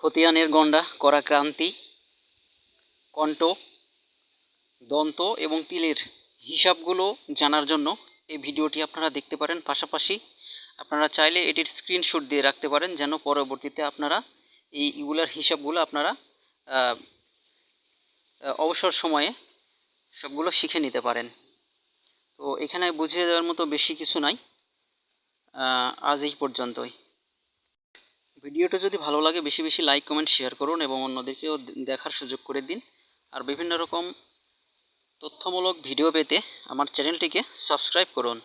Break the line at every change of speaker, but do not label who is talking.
খতিয়ানের গণ্ডা করা ক্রান্তি কণ্ঠ, দন্ত এবং তিলের হিসাবগুলো জানার জন্য এই ভিডিওটি আপনারা দেখতে পারেন। পাশাপাশি আপনারা চাইলে এটির স্ক্রিনশট দিয়ে রাখতে পারেন, যেন পরবর্তীতে আপনারা এই ইগুলার হিসাবগুলো আপনারা অবসর সময়ে সবগুলো শিখে নিতে পারেন। তো এখানে বুঝিয়ে দেওয়ার মতো বেশি কিছু নাই। আজ এই পর্যন্তই। ভিডিওটা যদি ভালো লাগে, বেশি বেশি লাইক কমেন্ট শেয়ার করুন এবং অন্যদেরকেও দেখার সুযোগ করে দিন। আর বিভিন্ন রকম তথ্যমূলক ভিডিও পেতে আমার চ্যানেলটিকে সাবস্ক্রাইব করুন।